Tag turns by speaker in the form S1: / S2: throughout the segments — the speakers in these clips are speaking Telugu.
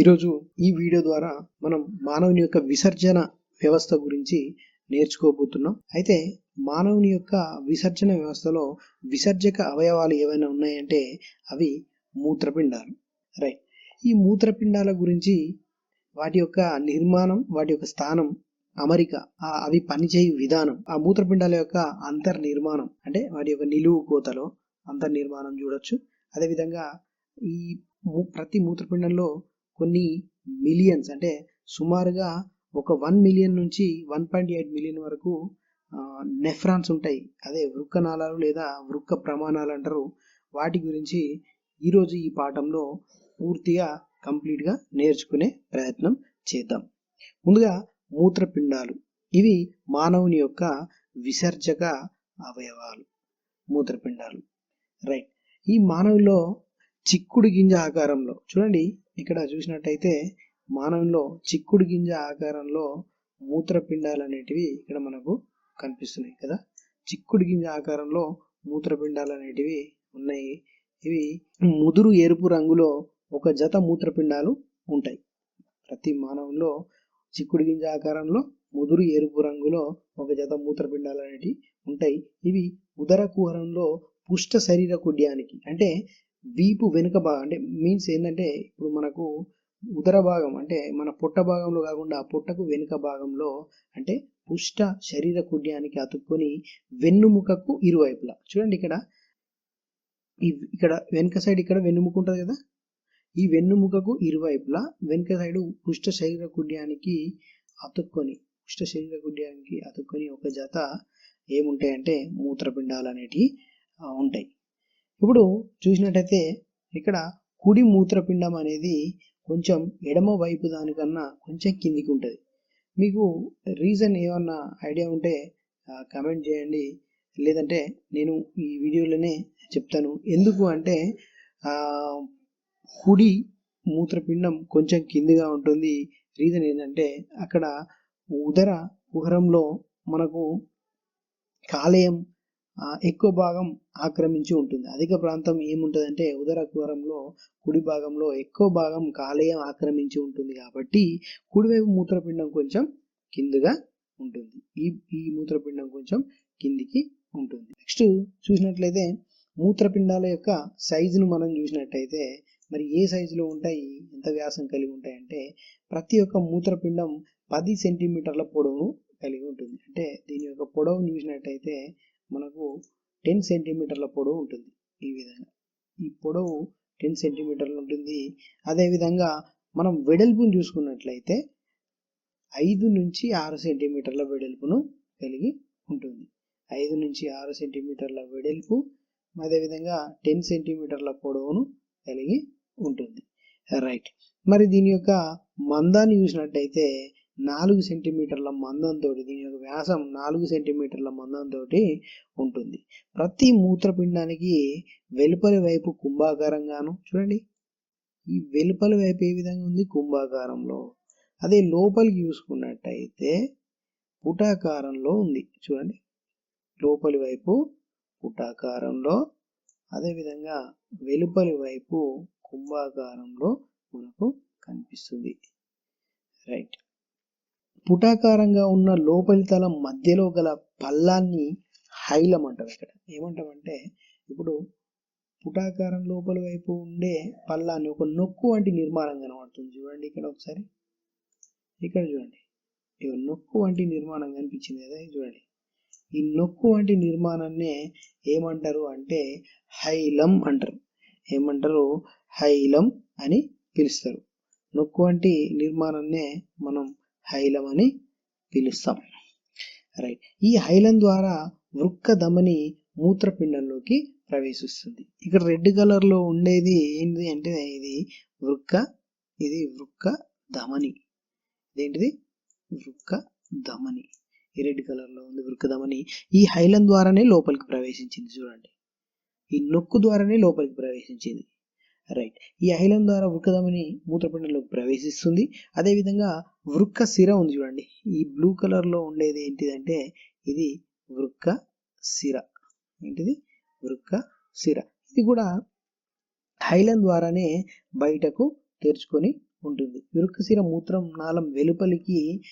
S1: ఈరోజు ఈ వీడియో ద్వారా మనం మానవుని యొక్క విసర్జన వ్యవస్థ గురించి నేర్చుకోబోతున్నాం. అయితే మానవుని యొక్క విసర్జన వ్యవస్థలో విసర్జక అవయవాలు ఏవైనా ఉన్నాయంటే అవి మూత్రపిండాలు. రైట్. ఈ మూత్రపిండాల గురించి వాటి యొక్క నిర్మాణం వాటి యొక్క స్థానం అమరిక అవి పనిచేయు విధానం ఆ మూత్రపిండాల యొక్క అంతర్నిర్మాణం అంటే వాటి యొక్క నిలువు కోతలో అంతర్నిర్మాణం చూడొచ్చు. అదేవిధంగా ఈ ప్రతి మూత్రపిండంలో కొన్ని మిలియన్స్ అంటే సుమారుగా ఒక వన్ మిలియన్ నుంచి వన్ పాయింట్ ఎయిట్ మిలియన్ వరకు నెఫ్రాన్స్ ఉంటాయి. అదే వృక్క నాళాలు లేదా వృక్క ప్రమాణాలు అంటారు. వాటి గురించి ఈరోజు ఈ పాఠంలో పూర్తిగా కంప్లీట్గా నేర్చుకునే ప్రయత్నం చేద్దాం. ముందుగా మూత్రపిండాలు. ఇవి మానవుని యొక్క విసర్జక అవయవాలు. మూత్రపిండాలు. రైట్. ఈ మానవుల్లో చిక్కుడు గింజ ఆకారంలో. చూడండి ఇక్కడ చూసినట్టయితే మానవుల్లో చిక్కుడు గింజ ఆకారంలో మూత్రపిండాలు అనేటివి ఇక్కడ మనకు కనిపిస్తున్నాయి కదా. చిక్కుడు గింజ ఆకారంలో మూత్రపిండాలు అనేటివి ఉన్నాయి. ఇవి ముదురు ఎరుపు రంగులో ఒక జత మూత్రపిండాలు ఉంటాయి. ప్రతి మానవుల్లో చిక్కుడు గింజ ఆకారంలో ముదురు ఎరుపు రంగులో ఒక జత మూత్రపిండాలు అనేటివి ఉంటాయి. ఇవి ఉదర కుహరంలో పుష్ట శరీర కుడ్యానికి అంటే వీపు వెనుక భాగం అంటే మీన్స్ ఏంటంటే ఇప్పుడు మనకు ఉదర భాగం అంటే మన పొట్ట భాగంలో కాకుండా పొట్టకు వెనుక భాగంలో అంటే పుష్ట శరీర కుడ్యానికి అతుక్కొని వెన్నుముకకు ఇరువైపులా. చూడండి ఇక్కడ. ఈ ఇక్కడ వెనుక సైడ్ ఇక్కడ వెన్నుముక ఉంటుంది కదా? ఈ వెన్నుముకకు ఇరువైపులా వెనుక సైడు పుష్ట శరీర కుడ్యానికి అతుక్కొని పుష్ట శరీర కుడ్యానికి అతుక్కొని ఒక జత ఏముంటాయంటే మూత్రపిండాలు అనేటివి ఉంటాయి. ఇప్పుడు చూసినట్టయితే ఇక్కడ కుడి మూత్రపిండం అనేది కొంచెం ఎడమ వైపు దానికన్నా కొంచెం కిందికి ఉంటుంది. మీకు రీజన్ ఏమన్నా ఐడియా ఉంటే కమెంట్ చేయండి. లేదంటే నేను ఈ వీడియోలోనే చెప్తాను. ఎందుకు అంటే కుడి మూత్రపిండం కొంచెం కిందిగా ఉంటుంది. రీజన్ ఏంటంటే అక్కడ ఉదర కుహరంలో మనకు కాలేయం ఎక్కువ భాగం ఆక్రమించి ఉంటుంది. అధిక ప్రాంతం ఏముంటుందంటే ఉదర కుహరంలో కుడి భాగంలో ఎక్కువ భాగం కాలేయం ఆక్రమించి ఉంటుంది కాబట్టి కుడివైపు మూత్రపిండం కొంచెం కిందిగా ఉంటుంది. ఈ ఈ మూత్రపిండం కొంచెం కిందికి ఉంటుంది. నెక్స్ట్ చూసినట్లయితే మూత్రపిండాల యొక్క సైజును మనం చూసినట్టయితే మరి ఏ సైజులో ఉంటాయి ఎంత వ్యాసం కలిగి ఉంటాయంటే ప్రతి ఒక్క మూత్రపిండం పది సెంటీమీటర్ల పొడవును కలిగి ఉంటుంది. అంటే దీని యొక్క పొడవును చూసినట్టయితే మనకు టెన్ సెంటీమీటర్ల పొడవు ఉంటుంది ఈ విధంగా. ఈ పొడవు టెన్ సెంటీమీటర్లు ఉంటుంది. అదేవిధంగా మనం వెడల్పును చూసుకున్నట్లయితే ఐదు నుంచి ఆరు సెంటీమీటర్ల వెడల్పును కలిగి ఉంటుంది. ఐదు నుంచి ఆరు సెంటీమీటర్ల వెడల్పు అదేవిధంగా టెన్ సెంటీమీటర్ల పొడవును కలిగి ఉంటుంది. రైట్ మరి దీని యొక్క మందాన్ని చూసినట్టయితే నాలుగు సెంటీమీటర్ల మందంతో దీని యొక్క వ్యాసం నాలుగు సెంటీమీటర్ల మందంతో ఉంటుంది. ప్రతి మూత్రపిండానికి వెలుపలి వైపు కుంభాకారంగాను చూడండి. ఈ వెలుపలి వైపు ఏ విధంగా ఉంది? కుంభాకారంలో. అదే లోపలికి చూసుకున్నట్టయితే పుటాకారంలో ఉంది. చూడండి. లోపలి వైపు పుటాకారంలో అదేవిధంగా వెలుపలి వైపు కుంభాకారంలో మనకు కనిపిస్తుంది. రైట్. పుటాకారంగా ఉన్న లోపలి తలం మధ్యలో గల పల్లాన్ని హైలం అంటారు ఇక్కడ. ఏమంటామంటే ఇప్పుడు పుటాకారం లోపలి వైపు ఉండే పల్లాన్ని ఒక నొక్కు వంటి నిర్మాణం కనబడుతుంది. చూడండి ఇక్కడ ఒకసారి. ఇక్కడ చూడండి. ఇక నొక్కు వంటి నిర్మాణం కనిపించింది కదా చూడండి. ఈ నొక్కు వంటి నిర్మాణాన్నే ఏమంటారు అంటే హైలం అంటారు. ఏమంటారు? హైలం అని పిలుస్తారు. నొక్కు వంటి నిర్మాణాన్నే మనం హైలం అని పిలుస్తాం. రైట్. ఈ హైలం ద్వారా వృక్క ధమని మూత్రపిండంలోకి ప్రవేశిస్తుంది. ఇక్కడ రెడ్ కలర్లో ఉండేది ఏంటి అంటే ఇది వృక్క ఇది వృక్క ధమని. ఇదేంటిది? వృక్క ధమని. ఈ రెడ్ కలర్లో ఉంది వృక్క ధమని. ఈ హైలం ద్వారానే లోపలికి ప్రవేశించింది చూడండి. ఈ నొక్కు ద్వారానే లోపలికి ప్రవేశించింది. రైట్ ఈ ఐలం ద్వారా వృక్కధమని మూత్రపిండంలోకి ప్రవేశిస్తుంది. అదేవిధంగా వృక్క సిర ఉంది చూడండి. ఈ బ్లూ కలర్లో ఉండేది ఏంటిదంటే ఇది వృక్క సిర. ఏంటిది? వృక్క సిర. ఇది కూడా హైలం ద్వారానే బయటకు తెరుచుకొని ఉంటుంది. వృక్క సిర మూత్రం నాళం వెలుపలికి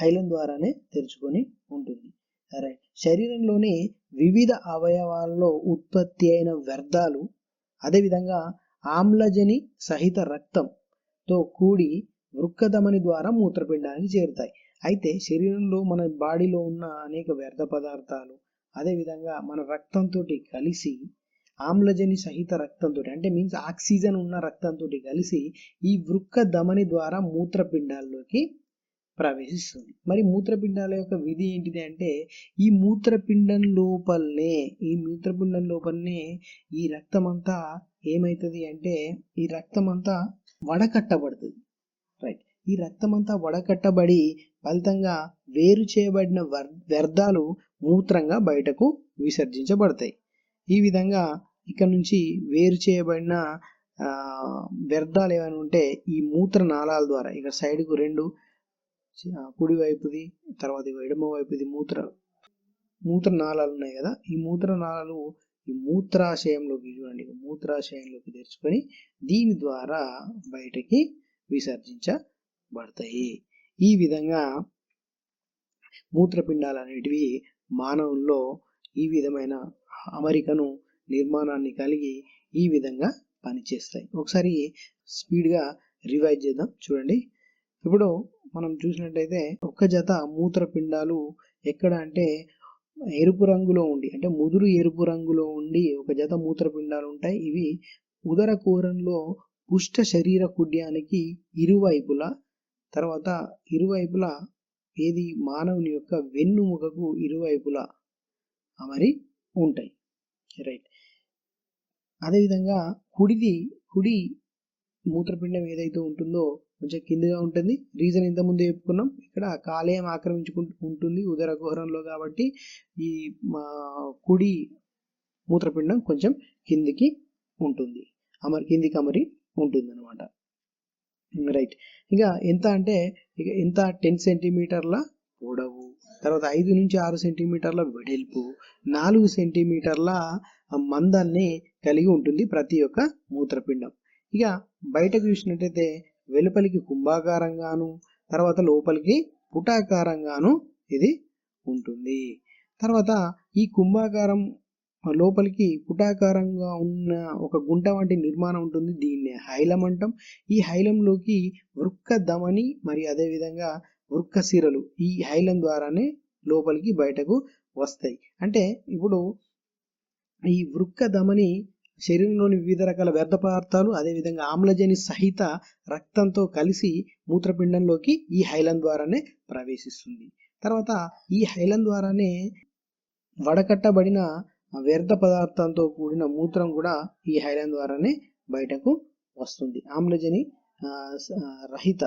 S1: హైలం ద్వారానే తెరుచుకొని ఉంటుంది. రైట్ శరీరంలోని వివిధ అవయవాల్లో ఉత్పత్తి అయిన వ్యర్థాలు అదేవిధంగా ఆమ్లజని సహిత రక్తంతో కూడి వృక్కధమని ద్వారా మూత్రపిండానికి చేరుతాయి. అయితే శరీరంలో మన బాడీలో ఉన్న అనేక వ్యర్థ పదార్థాలు అదేవిధంగా మన రక్తంతో కలిసి ఆమ్లజని సహిత రక్తంతో అంటే మీన్స్ ఆక్సిజన్ ఉన్న రక్తంతో కలిసి ఈ వృక్క ధమని ద్వారా మూత్రపిండాల్లోకి ప్రవేశిస్తుంది. మరి మూత్రపిండాల యొక్క విధి ఏంటిది అంటే ఈ మూత్రపిండం లోపలనే ఈ మూత్రపిండం లోపలనే ఈ రక్తం అంతా ఏమవుతుంది అంటే ఈ రక్తం అంతా వడకట్టబడుతుంది. రైట్ ఈ రక్తం అంతా వడకట్టబడి ఫలితంగా వేరు చేయబడిన వ్యర్థాలు మూత్రంగా బయటకు విసర్జించబడతాయి. ఈ విధంగా ఇక్కడ నుంచి వేరు చేయబడిన వ్యర్థాలు ఏమైనా ఉంటే ఈ మూత్ర నాళాల ద్వారా ఇక్కడ సైడ్కు రెండు కుడి వైపుది తర్వాత ఎడమ వైపుది మూత్ర మూత్ర నాళాలు ఉన్నాయి కదా ఈ మూత్ర నాళాలు ఈ మూత్రాశయంలోకి చూడండి. మూత్రాశయంలోకి తెరుచుకొని దీని ద్వారా బయటకి విసర్జించబడతాయి. ఈ విధంగా మూత్రపిండాలు అనేటివి మానవుల్లో ఈ విధమైన అమరికను నిర్మాణాన్ని కలిగి ఈ విధంగా పనిచేస్తాయి. ఒకసారి స్పీడ్గా రివైజ్ చేద్దాం. చూడండి. ఇప్పుడు మనం చూసినట్టయితే ఒక్క జత మూత్రపిండాలు ఎక్కడ అంటే ఎరుపు రంగులో ఉండి అంటే ముదురు ఎరుపు రంగులో ఉండి ఒక జత మూత్రపిండాలు ఉంటాయి. ఇవి ఉదర కూరంలో పుష్ట శరీర కుడ్యానికి ఇరువైపులా తర్వాత ఇరువైపులా ఏది మానవుని యొక్క వెన్నుముకకు ఇరువైపులా అమరి ఉంటాయి. రైట్. అదేవిధంగా కుడిది కుడి మూత్రపిండం ఏదైతే ఉంటుందో కొంచెం కిందిగా ఉంటుంది. రీజన్ ఇంత ముందు చెప్పుకున్నాం. ఇక్కడ కాలేయం ఆక్రమించుకుంటూ ఉంటుంది ఉదర కుహరంలో కాబట్టి ఈ మా కుడి మూత్రపిండం కొంచెం కిందికి ఉంటుంది. అమరి కిందికి అమరి ఉంటుంది అనమాట రైట్. ఇక ఎంత అంటే ఇక ఎంత టెన్ సెంటీమీటర్ల పొడవు తర్వాత ఐదు నుంచి ఆరు సెంటీమీటర్ల వెడల్పు నాలుగు సెంటీమీటర్ల మందాన్ని కలిగి ఉంటుంది ప్రతి ఒక్క మూత్రపిండం. ఇక బయటకు చూసినట్టయితే వెలుపలికి కుంభాకారంగాను తర్వాత లోపలికి పుటాకారంగాను ఇది ఉంటుంది. తర్వాత ఈ కుంభాకారం లోపలికి పుటాకారంగా ఉన్న ఒక గుంట వంటి నిర్మాణం ఉంటుంది. దీన్నే హైలం అంటాం. ఈ హైలంలోకి వృక్క ధమని మరి అదేవిధంగా వృక్క సిరలు ఈ హైలం ద్వారానే లోపలికి బయటకు వస్తాయి. అంటే ఇప్పుడు ఈ వృక్క ధమని శరీరంలోని వివిధ రకాల వ్యర్థ పదార్థాలు అదేవిధంగా ఆమ్లజని సహిత రక్తంతో కలిసి మూత్రపిండంలోకి ఈ హైలం ద్వారానే ప్రవేశిస్తుంది. తర్వాత ఈ హైలం ద్వారానే వడకట్టబడిన వ్యర్థ పదార్థంతో కూడిన మూత్రం కూడా ఈ హైలం ద్వారానే బయటకు వస్తుంది. ఆమ్లజని రహిత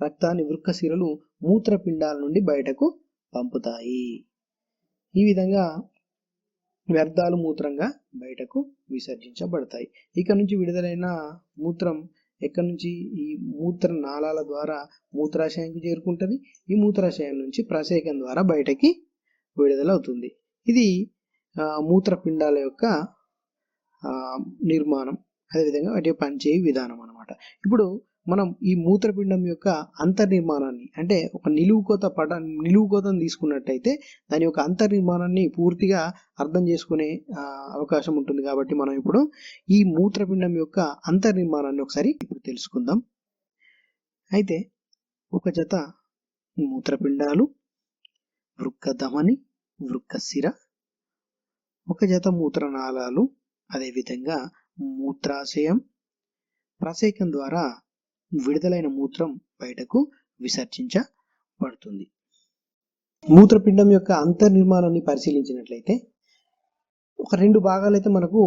S1: రక్తాన్ని వృక్కశిరలు మూత్రపిండాల నుండి బయటకు పంపుతాయి. ఈ విధంగా వ్యర్థాలు మూత్రంగా బయటకు విసర్జించబడతాయి. ఇక్కడ నుంచి విడుదలైన మూత్రం ఎక్కడి నుంచి? ఈ మూత్ర నాళాల ద్వారా మూత్రాశయానికి చేరుకుంటుంది. ఈ మూత్రాశయం నుంచి ప్రసేకం ద్వారా బయటకి విడుదలవుతుంది. ఇది మూత్రపిండాల యొక్క నిర్మాణం. అదేవిధంగా వాటి పనిచేయ విధానం అనమాట ఇప్పుడు మనం ఈ మూత్రపిండం యొక్క అంతర్నిర్మాణాన్ని అంటే ఒక నిలువు కోత పట నిలువు కోతను తీసుకున్నట్టయితే దాని యొక్క అంతర్నిర్మాణాన్ని పూర్తిగా అర్థం చేసుకునే అవకాశం ఉంటుంది కాబట్టి మనం ఇప్పుడు ఈ మూత్రపిండం యొక్క అంతర్నిర్మాణాన్ని ఒకసారి ఇప్పుడు తెలుసుకుందాం. అయితే ఒక జత మూత్రపిండాలు వృక్క ధమని వృక్క శిర ఒక జత మూత్రనాళాలు అదేవిధంగా మూత్రాశయం ప్రసేకం ద్వారా విడుదలైన మూత్రం బయటకు విసర్జించబడుతుంది. మూత్రపిండం యొక్క అంతర్నిర్మాణాన్ని పరిశీలించినట్లయితే ఒక రెండు భాగాలు అయితే మనకు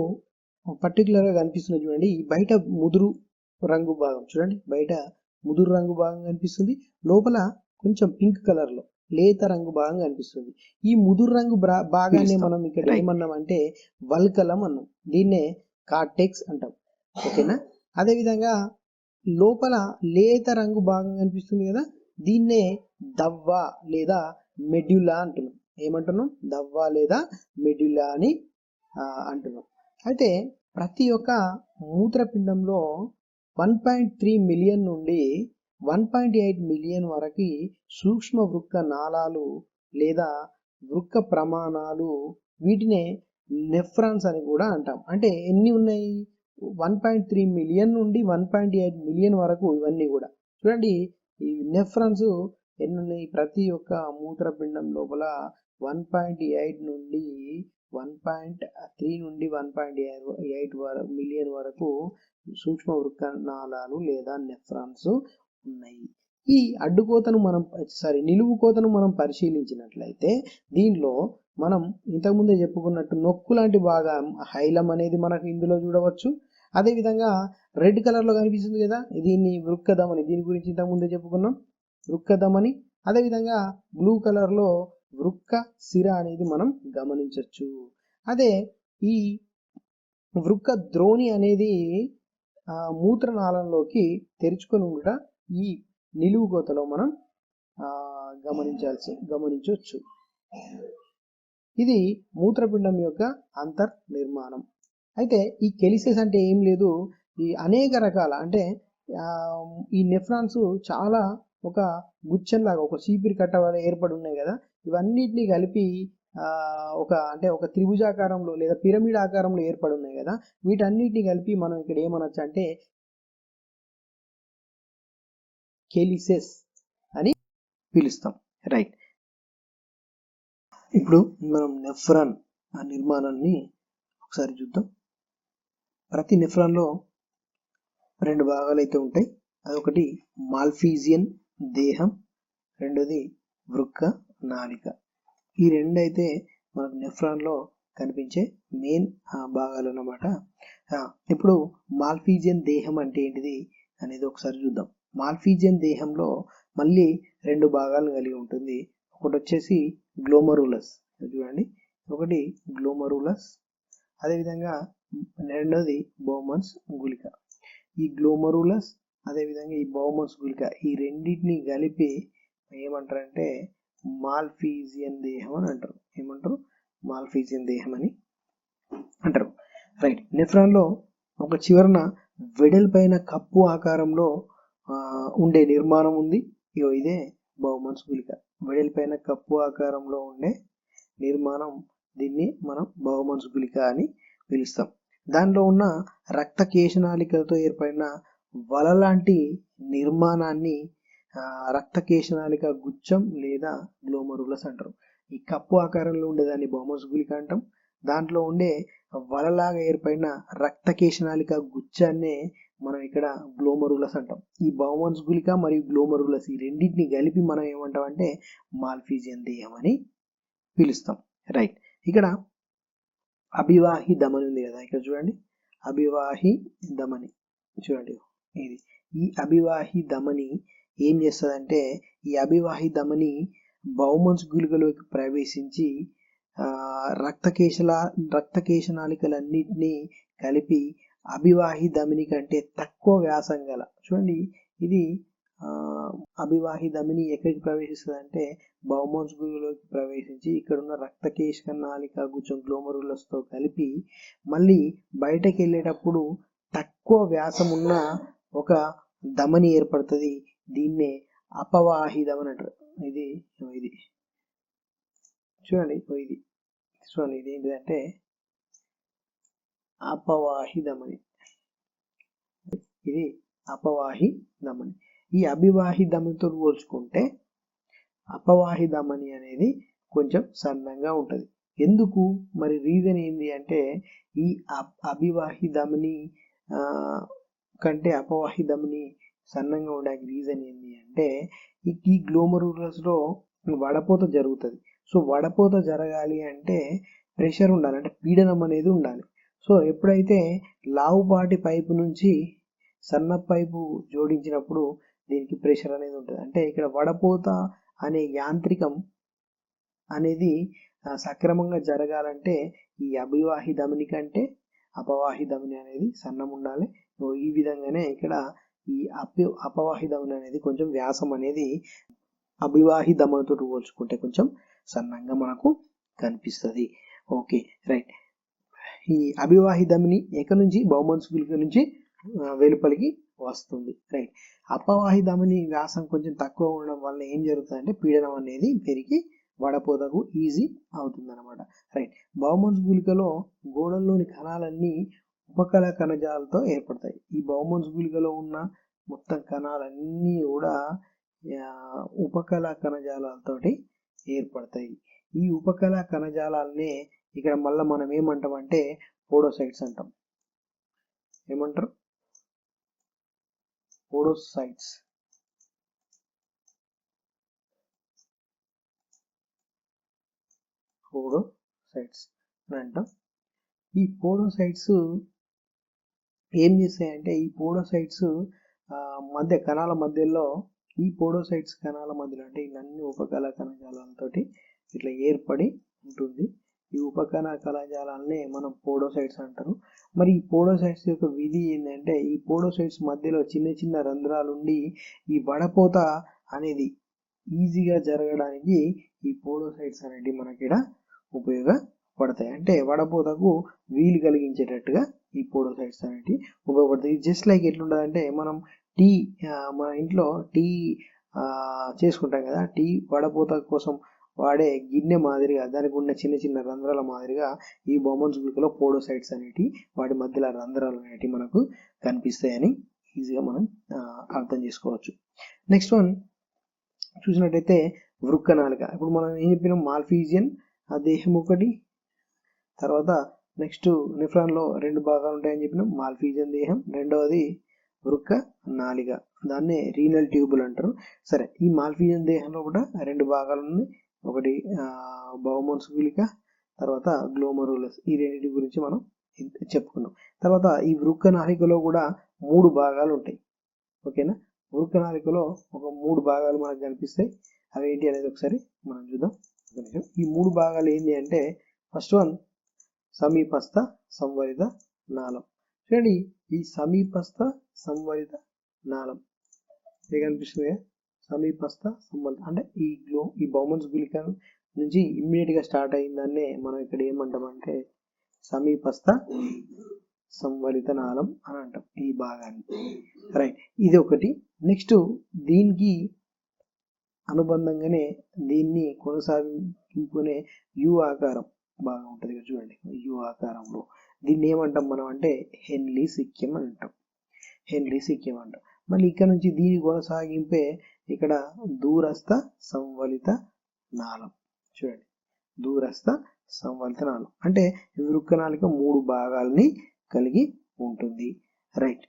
S1: పర్టికులర్గా కనిపిస్తున్నాయి చూడండి. ఈ బయట ముదురు రంగు భాగం చూడండి. బయట ముదురు రంగు భాగం కనిపిస్తుంది. లోపల కొంచెం పింక్ కలర్లో లేత రంగు భాగం కనిపిస్తుంది. ఈ ముదురు రంగు భాగాన్ని. మనం ఇక్కడ. ఏమన్నాం అంటే వల్కలం అన్నాం. దీన్నే కార్టెక్స్ అంటాం. ఓకేనా? అదే విధంగా లోపల లేత రంగు భాగం కనిపిస్తుంది కదా దీన్నే దవ్వ లేదా మెడ్యులా అంటున్నాం. ఏమంటున్నాం? దవ్వ లేదా మెడ్యులా అని అంటున్నాం. అయితే ప్రతి ఒక్క మూత్రపిండంలో వన్ పాయింట్ త్రీ మిలియన్ నుండి వన్ పాయింట్ ఎయిట్ మిలియన్ వరకు సూక్ష్మ వృక్క నాళాలు లేదా వృక్క ప్రమాణాలు వీటినే నెఫ్రాన్స్ అని కూడా అంటాం. అంటే ఎన్ని ఉన్నాయి? వన్ పాయింట్ త్రీ మిలియన్ నుండి వన్ పాయింట్ ఎయిట్ మిలియన్ వరకు ఇవన్నీ కూడా. చూడండి ఈ నెఫ్రాన్స్ ఎన్నున్నాయి ప్రతి ఒక్క మూత్రపిండం లోపల వన్ పాయింట్ ఎయిట్ నుండి వన్ పాయింట్ త్రీ నుండి వన్ పాయింట్ ఎయిట్ వరకు మిలియన్ వరకు సూక్ష్మ వృక్క నాళాలు లేదా నెఫ్రాన్స్ ఉన్నాయి. ఈ అడ్డుకోతను మనం సారీ నిలువు కోతను మనం పరిశీలించినట్లయితే దీనిలో మనం ఇంతకుముందే చెప్పుకున్నట్టు నొక్కు లాంటి భాగం హైలం అనేది మనకు ఇందులో చూడవచ్చు. అదేవిధంగా రెడ్ కలర్లో కనిపిస్తుంది కదా దీన్ని వృక్కధమని దీని గురించి ఇంతకుముందే చెప్పుకున్నాం. వృక్కధమని అదేవిధంగా బ్లూ కలర్లో వృక్క సిర అనేది మనం గమనించవచ్చు అదే ఈ వృక్క ద్రోణి అనేది మూత్రనాళంలోకి తెరుచుకొని ఉండట ఈ నిలువు కోతలో మనం గమనించాల్సి గమనించవచ్చు ఇది మూత్రపిండం యొక్క అంతర్ నిర్మాణం అయితే ఈ కెలిసెస్ అంటే ఏం లేదు. ఈ అనేక రకాల అంటే ఈ నెఫ్రాన్స్ చాలా ఒక గుచ్చంలాగా ఒక చీపిరి కట్ట వల్ల ఏర్పడి ఉన్నాయి కదా. ఇవన్నిటిని కలిపి ఒక అంటే ఒక త్రిభుజాకారంలో లేదా పిరమిడ్ ఆకారంలో ఏర్పడి ఉన్నాయి కదా. వీటన్నిటిని కలిపి మనం ఇక్కడ ఏమనొచ్చు అంటే కెలిసెస్ అని పిలుస్తాం. రైట్. ఇప్పుడు మనం నెఫ్రాన్ ఆ నిర్మాణాన్ని ఒకసారి చూద్దాం. ప్రతి నెఫ్రాన్లో రెండు భాగాలు అయితే ఉంటాయి. అదొకటి మాల్ఫీజియన్ దేహం రెండోది వృక్క నాలిక ఈ రెండు అయితే మనకు నెఫ్రాన్లో కనిపించే మెయిన్ భాగాలు అన్నమాట ఇప్పుడు మాల్ఫీజియన్ దేహం అంటే ఏంటిది అనేది ఒకసారి చూద్దాం. మాల్ఫీజియన్ దేహంలో మళ్ళీ రెండు భాగాలు కలిగి ఉంటుంది. ఒకటి వచ్చేసి గ్లోమరూలస్. చూడండి. ఒకటి గ్లోమరూలస్. అదేవిధంగా రెండోది బౌమన్స్ గుళిక. ఈ గ్లోమరులస్ అదేవిధంగా ఈ బౌమన్స్ గుళిక ఈ రెండింటిని కలిపి ఏమంటారంటే మాల్ఫీజియన్ దేహం అని అంటారు. ఏమంటారు? మాల్ఫీజియన్ దేహం అని అంటారు. రైట్ నెఫ్రాన్లో ఒక చివరన వెడల్పైన కప్పు ఆకారంలో ఉండే నిర్మాణం ఉంది. ఇగో ఇదే బహుమన్స్ వెడల్ వెడల్పైన కప్పు ఆకారంలో ఉండే నిర్మాణం దీన్ని మనం బహుమన్స్ గుళిక అని పిలుస్తాం. దానిలో ఉన్న రక్త కేశనాళికలతో ఏర్పడిన వల లాంటి నిర్మాణాన్ని రక్త కేశనాళిక గుచ్చం లేదా గ్లోమరులస్ అంటారు ఈ కప్పు ఆకారంలో ఉండేదాన్ని బొమ్మస్ గులిక అంటాం. దాంట్లో ఉండే వలలాగా ఏర్పడిన రక్త కేశనాళిక గుచ్చాన్నే మనం ఇక్కడ గ్లోమరులస్ అంటాం ఈ బహుమన్స్ గులిక మరియు గ్లోమరులస్ ఈ రెండింటిని కలిపి మనం ఏమంటాం అంటే మాల్ఫీజియన్ దేయం అని పిలుస్తాం. రైట్. ఇక్కడ అభివాహి దమని ఉంది కదా ఇక్కడ చూడండి. అభివాహి దమని. చూడండి ఇది. ఈ అభివాహి దమని ఏం చేస్తుందంటే ఈ అభివాహి దమని బౌమన్స్ గులికలోకి ప్రవేశించి రక్తకేశల రక్తకేశనాళికలన్నింటినీ కలిపి అభివాహి దమిని కంటే తక్కువ వ్యాసం గల. చూడండి ఇది అభివాహి ధమిని ఎక్కడికి ప్రవేశిస్తుంది అంటే బౌమోన్స్ గురిలోకి ప్రవేశించి ఇక్కడున్న రక్తకేశ నాలిక గుచ్చం గ్లోమరులస్తో కలిపి మళ్ళీ బయటకు వెళ్ళేటప్పుడు తక్కువ వ్యాసం ఉన్న ఒక ధమని ఏర్పడుతుంది. దీన్నే అపవాహి ధమని అంటారు. ఇది ఇది. చూడండి ఇది. చూడండి ఇది ఏంటిదంటే అపవాహి ధమని ఇది అపవాహి ధమని ఈ అభివాహి ధమనితో పోల్చుకుంటే అపవాహి ధమని అనేది కొంచెం సన్నంగా ఉంటుంది. ఎందుకు? మరి రీజన్ ఏంది అంటే ఈ అభివాహి ధమని కంటే అపవాహి ధమని సన్నంగా ఉండడానికి రీజన్ ఏంది అంటే ఈ గ్లోమరూలస్లో వడపోత జరుగుతుంది. సో వడపోత జరగాలి అంటే ప్రెషర్ ఉండాలి. అంటే పీడనం అనేది ఉండాలి. సో ఎప్పుడైతే లావుపాటి పైపు నుంచి సన్న పైపు జోడించినప్పుడు దీనికి ప్రెషర్ అనేది ఉంటుంది. అంటే ఇక్కడ వడపోత అనే యాంత్రికం అనేది సక్రమంగా జరగాలంటే ఈ అభివాహి ధమని కంటే అపవాహి ధమని అనేది సన్నం ఉండాలి. ఈ విధంగానే ఇక్కడ ఈ అపి అపవాహి ధమని అనేది కొంచెం వ్యాసం అనేది అభివాహి ధమనితో పోల్చుకుంటే కొంచెం సన్నంగా మనకు కనిపిస్తుంది. Okay right. ఈ అభివాహి ధమిని ఎక్కడి నుంచి బహుమన్స్ నుంచి వెలుపలికి వస్తుంది. రైట్ అపవాహి ధమని వ్యాసం కొంచెం తక్కువ ఉండడం వల్ల ఏం జరుగుతుందంటే పీడనం అనేది పెరిగి వడపోతకు ఈజీ అవుతుంది అనమాట రైట్ బహుమన్స్ గుళికలో గోడల్లోని కణాలన్నీ ఉపకళ కణజాలతో ఏర్పడతాయి. ఈ బహుమన్స్ గుళికలో ఉన్న మొత్తం కణాలన్నీ కూడా ఉపకళ కణజాలాలతోటి ఏర్పడతాయి. ఈ ఉపకళ కణజాలాలనే ఇక్కడ మళ్ళీ మనం ఏమంటామంటే పోడోసైట్స్ అంటాం. ఏమంటారు? పోడోసైట్స్ పోడోసైట్స్ అని అంటాం ఈ పోడోసైట్స్ ఏం చేస్తాయంటే ఈ పోడోసైట్స్ మధ్య కణాల మధ్యలో ఈ పోడోసైట్స్ కణాల మధ్యలో అంటే ఇవన్నీ ఉపకళ కణజాలంతో ఇట్లా ఏర్పడి ఉంటుంది. ఈ ఉపకణ కణజాలాలనే మనం పోడోసైట్స్ అంటారు. మరి ఈ పోడోసైట్స్ యొక్క విధి ఏంటంటే ఈ పోడోసైట్స్ మధ్యలో చిన్న చిన్న రంధ్రాలు ఉండి ఈ వడపోత అనేది ఈజీగా జరగడానికి ఈ పోడోసైట్స్ అనేటివి మనకి ఇక్కడ ఉపయోగపడతాయి. అంటే వడపోతకు వీలు కలిగించేటట్టుగా ఈ పోడోసైట్స్ అనేటివి ఉపయోగపడతాయి. జస్ట్ లైక్ ఎట్లుంటుందంటే మనం టీ మన ఇంట్లో టీ చేసుకుంటాం కదా టీ వడపోత కోసం వాడే గిన్నె మాదిరిగా దానికి ఉన్న చిన్న చిన్న రంధ్రాల మాదిరిగా ఈ బొమ్మన్స్ గుళికలో పోడోసైట్స్ అనేటి వాటి మధ్యలో రంధ్రాలు అనేటివి మనకు కనిపిస్తాయని ఈజీగా మనం అర్థం చేసుకోవచ్చు. నెక్స్ట్ వన్ చూసినట్టయితే వృక్కనాళిక. ఇప్పుడు మనం ఏం చెప్పినాం? మాల్ఫీజియన్ ఆ దేహం ఒకటి. తర్వాత నెక్స్ట్ నిఫ్రాన్లో రెండు భాగాలు ఉంటాయని చెప్పినాం. మాల్ఫీజియన్ దేహం. రెండవది వృక్క నాలిక దాన్నే రీనల్ ట్యూబుల్ అంటారు. సరే ఈ మాల్ఫీజియన్ దేహంలో కూడా రెండు భాగాలు ఉన్నాయి. ఒకటి బహుమన్స్ గుళిక తర్వాత గ్లోమరులస్. ఈ రెండింటి గురించి మనం చెప్పుకున్నాం. తర్వాత ఈ వృక్క నాలికలో కూడా మూడు భాగాలు ఉంటాయి. ఓకేనా? వృక్క నాలికలో ఒక మూడు భాగాలు మనకు కనిపిస్తాయి. అవి ఏంటి అనేది ఒకసారి మనం చూద్దాం. ఈ మూడు భాగాలు ఏంటి అంటే ఫస్ట్ వన్ సమీపస్థ సంవరిత నాళం. చూడండి ఈ సమీపస్థ సంవరిత నాళం. ఏ కనిపిస్తుంది సమీపస్థ సంబంధం అంటే ఈ గ్లో ఈ బహుమన్స్ గుళిక నుంచి ఇమ్మీడియట్గా స్టార్ట్ అయిందాన్నే మనం ఇక్కడ ఏమంటామంటే సమీపస్థ సంవలిత నాళం అని అంటాం ఈ భాగాన్ని. రైట్ ఇది ఒకటి. నెక్స్ట్ దీనికి అనుబంధంగానే దీన్ని కొనసాగింపునే యు ఆకారం బాగా ఉంటుంది ఇక్కడ చూడండి. యు ఆకారంలో దీన్ని ఏమంటాం మనం అంటే హెన్లీ సిక్కిం అని అంటాం. హెన్లీ సిక్కిం అంటాం. మళ్ళీ ఇక్కడ నుంచి దీని కొనసాగింపే ఇక్కడ దూరస్థ సంవలిత నాళం. చూడండి. దూరస్థ సంవలిత నాళం. అంటే వృక్కనాళిక మూడు భాగాల్ని కలిగి ఉంటుంది. రైట్.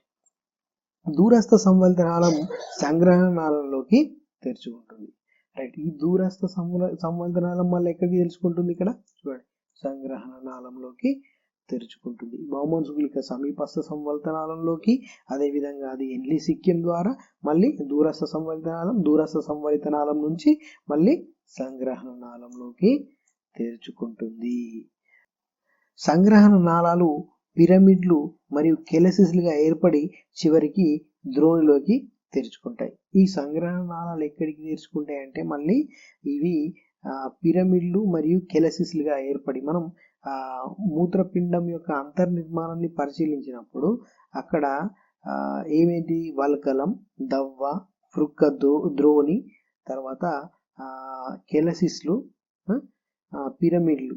S1: దూరస్థ సంవలిత నాళం సంగ్రహణ నాళంలోకి తెరుచుకుంటుంది రైట్. ఈ దూరస్థ సంవల సంవలిత నాళం మళ్ళీ ఎక్కడికి తెలుసుకుంటుంది ఇక్కడ? చూడండి. సంగ్రహణ నాళంలోకి తెరుచుకుంటుంది. బహుమన్స్ సమీపస్థ సంవర్తనాలంలోకి అదేవిధంగా అది ఎన్లీ సిక్కిం ద్వారా మళ్ళీ దూరస్థ సంవర్తనాలం దూరస్థ సంవర్తనాలం నుంచి మళ్ళీ సంగ్రహణ నాళంలోకి తెరుచుకుంటుంది. సంగ్రహణ నాళాలు పిరమిడ్లు మరియు కెలసిస్లుగా ఏర్పడి చివరికి ద్రోణిలోకి తెరుచుకుంటాయి. ఈ సంగ్రహణ నాళాలు ఎక్కడికి తెరుచుకుంటాయి అంటే మళ్ళీ ఇవి పిరమిడ్లు మరియు కెలసిస్లుగా ఏర్పడి మనం మూత్రపిండం యొక్క అంతర్నిర్మాణాన్ని పరిశీలించినప్పుడు అక్కడ ఏమేంటి? వల్కలం దవ్వ వృక్క ద్రో ద్రోణి తర్వాత కెలసిస్లు పిరమిడ్లు.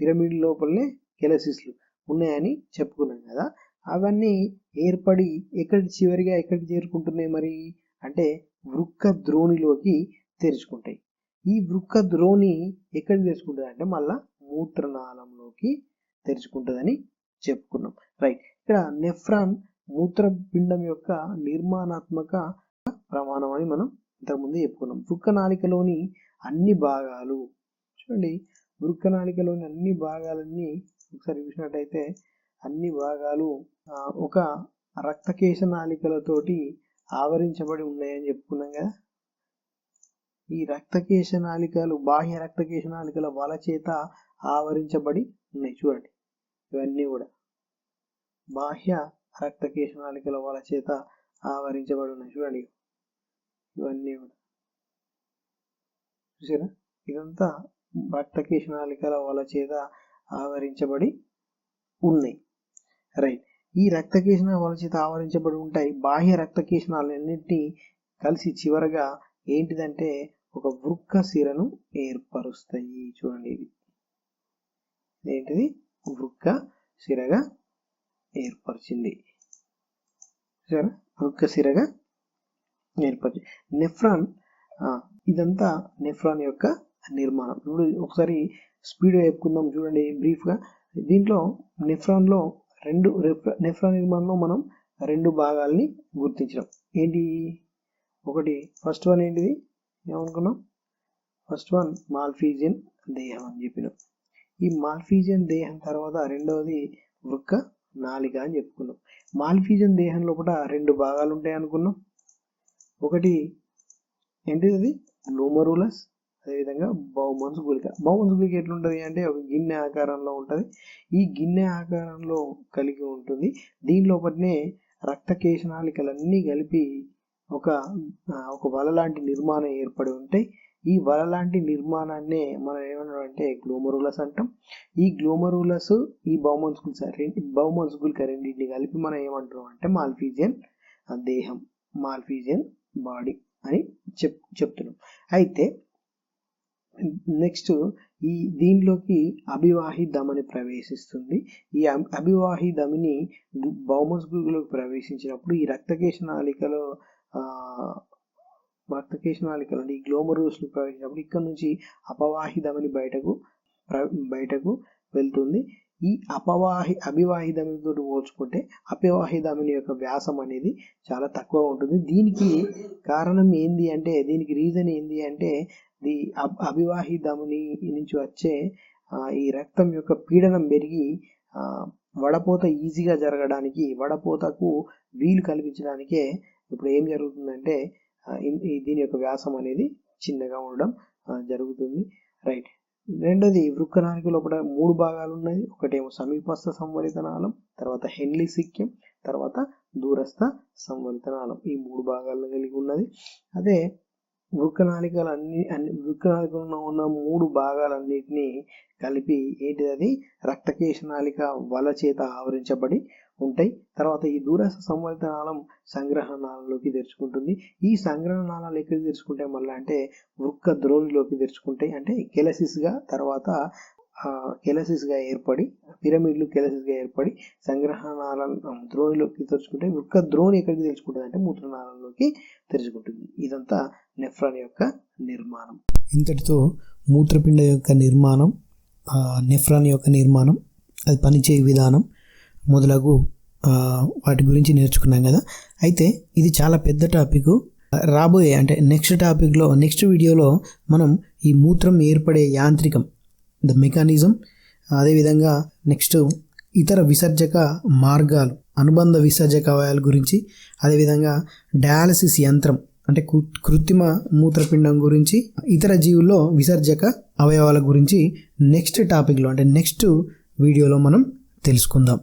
S1: పిరమిడ్ లోపలనే కెలసిస్లు ఉన్నాయని చెప్పుకున్నాం కదా. అవన్నీ ఏర్పడి ఎక్కడి చివరిగా ఎక్కడికి చేరుకుంటున్నాయి మరి? అంటే వృక్క ద్రోణిలోకి తెరుచుకుంటాయి. ఈ వృక్క ద్రోణి ఎక్కడ తెరుచుకుంటుంది అంటే మళ్ళా మూత్రనాళంలోకి తెరుచుకుంటుందని చెప్పుకున్నాం. రైట్ ఇక్కడ నెఫ్రాన్ మూత్రపిండం యొక్క నిర్మాణాత్మక ప్రమాణం అని మనం ఇంతకుముందు చెప్పుకున్నాం. వృక్కనాళికలోని అన్ని భాగాలు చూడండి వృక్కనాళికలోని అన్ని భాగాలన్నీ ఒకసారి చూసినట్టయితే అన్ని భాగాలు ఒక రక్తకేశ నాళికలతోటి ఆవరించబడి ఉన్నాయని చెప్పుకున్నాం కదా. ఈ రక్తకేశ నాళికలు బాహ్య రక్తకేశ నాళికల వల చేత ఆవరించబడి ఉన్నాయి. చూడండి. ఇవన్నీ కూడా బాహ్య రక్తకేశ నాళికల వాళ్ళ చేత ఆవరించబడి ఉన్నాయి. చూడండి. ఇవన్నీ కూడా చూసారా? ఇదంతా రక్తకేశ నాళికల వాళ్ళ చేత ఆవరించబడి ఉన్నాయి. రైట్. ఈ రక్త వాళ్ళ చేత ఆవరించబడి ఉంటాయి. బాహ్య రక్త కేశనాలన్నింటినీ కలిసి చివరగా ఏంటిదంటే ఒక వృక్క సిరను ఏర్పరుస్తాయి. చూడండి ఇది. ఏంటిది వృక్క సిరగా ఏర్పరిచింది. సరే వృక్క సిరగా ఏర్పరిచింది. నెఫ్రాన్ ఇదంతా నెఫ్రాన్ యొక్క నిర్మాణం. ఇప్పుడు ఒకసారి స్పీడ్ చెప్పుకుందాం చూడండి బ్రీఫ్గా. దీంట్లో నెఫ్రాన్లో రెండు నెఫ్రాన్ నిర్మాణంలో మనం రెండు భాగాల్ని గుర్తించడం ఏంటి? ఒకటి ఫస్ట్ వన్ ఏంటిది? ఏమనుకున్నాం? ఫస్ట్ వన్ మాల్ఫీజియన్ దేహం అని చెప్పినాం. ఈ మాల్ఫీజియన్ దేహం తర్వాత రెండవది వృక్క నాలిక అని చెప్పుకున్నాం. మాల్ఫీజియన్ దేహం లోపల రెండు భాగాలు ఉంటాయి అనుకున్నాం. ఒకటి ఏంటిది అది? గ్లోమరులస్ అదేవిధంగా బౌమన్స్ గుళిక. బౌమన్స్ గుళిక ఎట్లుంటుంది అంటే ఒక గిన్నె ఆకారంలో ఉంటుంది. ఈ గిన్నె ఆకారంలో కలిగి ఉంటుంది. దీని లోపలనే రక్త కేశనాళికలన్నీ కలిపి ఒక ఒక వల లాంటి నిర్మాణం ఏర్పడి ఉంటాయి. ఈ వల లాంటి నిర్మాణాన్నే మనం ఏమన్నా అంటే గ్లోమరూలస్ అంటాం. ఈ గ్లోమరూలస్ ఈ బౌమన్స్ గుల్క రెండింటిని కలిపి మనం ఏమంటున్నాం అంటే మాల్ఫీజియన్ దేహం మాల్ఫీజియన్ బాడీ అని చెప్ చెప్తున్నాం. అయితే నెక్స్ట్ ఈ దీనిలోకి అభివాహి దమని ప్రవేశిస్తుంది. ఈ అభివాహి దమిని బౌమస్ ప్రవేశించినప్పుడు ఈ రక్తకేశ నాళికలో ఆ, రక్తకేశ నాళికలో ఈ గ్లోమరూస్ ప్రవేశించినప్పుడు ఇక్కడ నుంచి అపవాహి ధమని బయటకు ప్ర- బయటకు వెళ్తుంది. ఈ అపవాహి అభివాహితమితో పోల్చుకుంటే అపవాహి ధమని యొక్క వ్యాసం అనేది చాలా తక్కువ ఉంటుంది. దీనికి కారణం ఏంది అంటే దీనికి రీజన్ ఏంది అంటే ది అబ్- అభివాహి ధమని నుంచి వచ్చే ఈ రక్తం యొక్క పీడనం పెరిగి వడపోత ఈజీగా జరగడానికి వడపోతకు వీలు కల్పించడానికే ఇప్పుడు ఏం జరుగుతుందంటే దీని యొక్క వ్యాసం అనేది చిన్నగా ఉండడం జరుగుతుంది. రైట్. రెండోది వృక్కనాళిక లోపల మూడు భాగాలు ఉన్నాయి. ఒకటేమో సమీపస్థ సంవలిత నాళం తర్వాత హెన్లీ సిక్కిం తర్వాత దూరస్థ సంవలిత నాళం ఈ మూడు భాగాలను కలిగి ఉన్నది. అదే వృక్కనాళికలు అన్ని అన్ని వృక్కనాళికలో ఉన్న మూడు భాగాలన్నిటినీ కలిపి ఏంటిది అది? రక్తకేశ నాళిక వల చేత ఆవరించబడి ఉంటాయి. తర్వాత ఈ దూరస్థ సంవలిత సంగ్రహణాలలోకి తెరుచుకుంటుంది. ఈ సంగ్రహణ ఎక్కడికి తెరుచుకుంటాయి మళ్ళీ అంటే వృక్క ద్రోణిలోకి తెరుచుకుంటాయి. అంటే కెలసిస్గా తర్వాత కెలసిస్గా ఏర్పడి పిరమిడ్లు కెలసిస్గా ఏర్పడి సంగ్రహణాల ద్రోణిలోకి తెరుచుకుంటే వృక్క ద్రోణి ఎక్కడికి తెరుచుకుంటుంది అంటే మూత్రనాళంలోకి తెరుచుకుంటుంది. ఇదంతా నెఫ్రాన్ యొక్క నిర్మాణం.
S2: ఇంతటితో మూత్రపిండ యొక్క నిర్మాణం నెఫ్రాన్ యొక్క నిర్మాణం అది పనిచేయ విధానం మొదలగు వాటి గురించి నేర్చుకున్నాం కదా. అయితే ఇది చాలా పెద్ద టాపిక్ రాబోయే అంటే నెక్స్ట్ టాపిక్లో నెక్స్ట్ వీడియోలో మనం ఈ మూత్రం ఏర్పడే యాంత్రికం ద మెకానిజం అదేవిధంగా నెక్స్ట్ ఇతర విసర్జక మార్గాలు అనుబంధ విసర్జక అవయాల గురించి అదేవిధంగా డయాలసిస్ యంత్రం అంటే కృ- కృత్రిమ మూత్రపిండం గురించి ఇతర జీవుల్లో విసర్జక అవయవాల గురించి నెక్స్ట్ టాపిక్లో అంటే నెక్స్ట్ వీడియోలో మనం తెలుసుకుందాం.